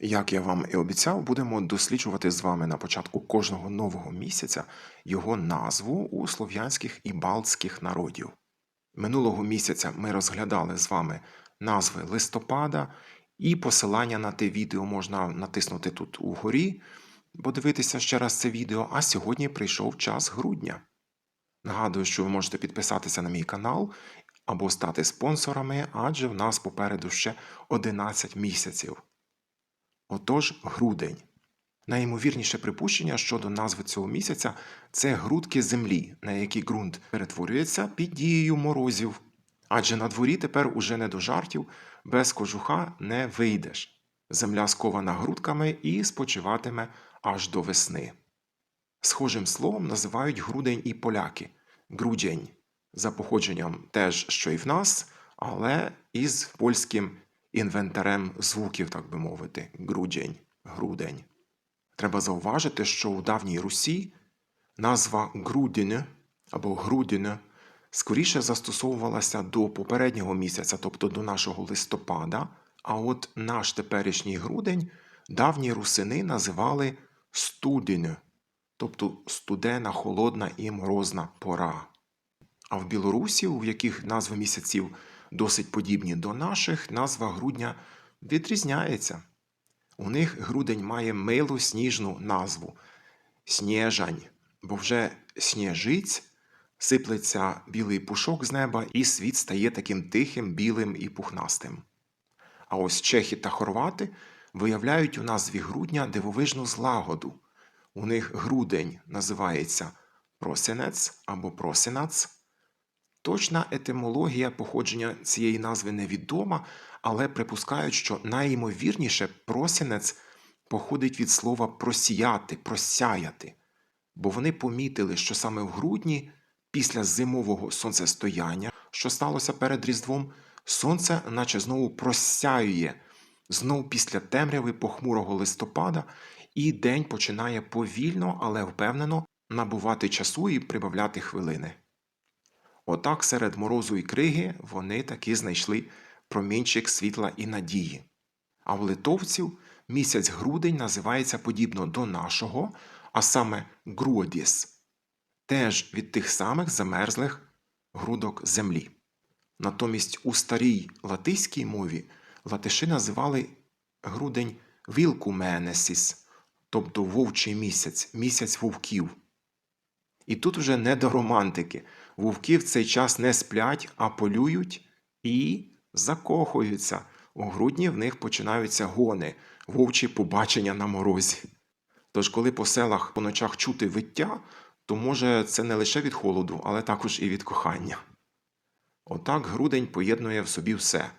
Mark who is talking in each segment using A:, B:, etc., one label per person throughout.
A: Як я вам і обіцяв, будемо досліджувати з вами на початку кожного нового місяця його назву у слов'янських і балтських народів. Минулого місяця ми розглядали з вами назви листопада, і посилання на те відео можна натиснути тут угорі, подивитися ще раз це відео, а сьогодні прийшов час грудня. Нагадую, що ви можете підписатися на мій канал або стати спонсорами, адже в нас попереду ще 11 місяців. Отож, грудень. Найімовірніше припущення щодо назви цього місяця це грудки землі, на які ґрунт перетворюється під дією морозів. Адже на дворі тепер уже не до жартів, без кожуха не вийдеш. Земля скована грудками і спочиватиме аж до весни. Схожим словом називають грудень і поляки грудень, за походженням теж, що і в нас, але із польським інвентарем звуків, так би мовити, грудень, грудень. Треба зауважити, що у давній Русі назва грудень або грудень скоріше застосовувалася до попереднього місяця, тобто до нашого листопада, а от наш теперішній грудень давні русини називали студень, тобто студена, холодна і морозна пора. А в Білорусі, у яких назви місяців досить подібні до наших, назва грудня відрізняється. У них грудень має милу сніжну назву Снєжань, бо вже сніжиць сиплеться білий пушок з неба, і світ стає таким тихим, білим і пухнастим. А ось чехи та хорвати виявляють у назві грудня дивовижну злагоду. У них грудень називається просинець або просинац. Точна етимологія походження цієї назви невідома, але припускають, що найімовірніше просінець походить від слова просіяти, просяяти, бо вони помітили, що саме в грудні, після зимового сонцестояння, що сталося перед Різдвом, сонце наче знову просяює, знов після темряви похмурого листопада, і день починає повільно, але впевнено набувати часу і прибавляти хвилини. Отак серед морозу і криги вони таки знайшли промінчик світла і надії. А в литовців місяць грудень називається подібно до нашого, а саме Груодіс, теж від тих самих замерзлих грудок землі. Натомість у старій латиській мові латиші називали грудень Вілкуменесіс, тобто вовчий місяць, місяць вовків. І тут вже не до романтики. Вовки в цей час не сплять, а полюють і закохуються. У грудні в них починаються гони, вовчі побачення на морозі. Тож, коли по селах по ночах чути виття, то може це не лише від холоду, але також і від кохання. Отак грудень поєднує в собі все: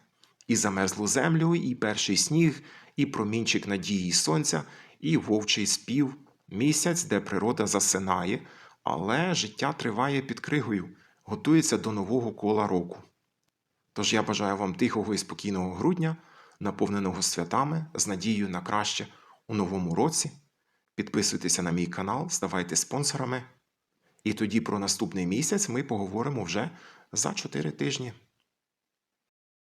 A: і замерзлу землю, і перший сніг, і промінчик надії сонця, і вовчий спів, місяць, де природа засинає, але життя триває під кригою, готується до нового кола року. Тож я бажаю вам тихого і спокійного грудня, наповненого святами, з надією на краще у новому році. Підписуйтеся на мій канал, ставайте спонсорами. І тоді про наступний місяць ми поговоримо вже за 4 тижні.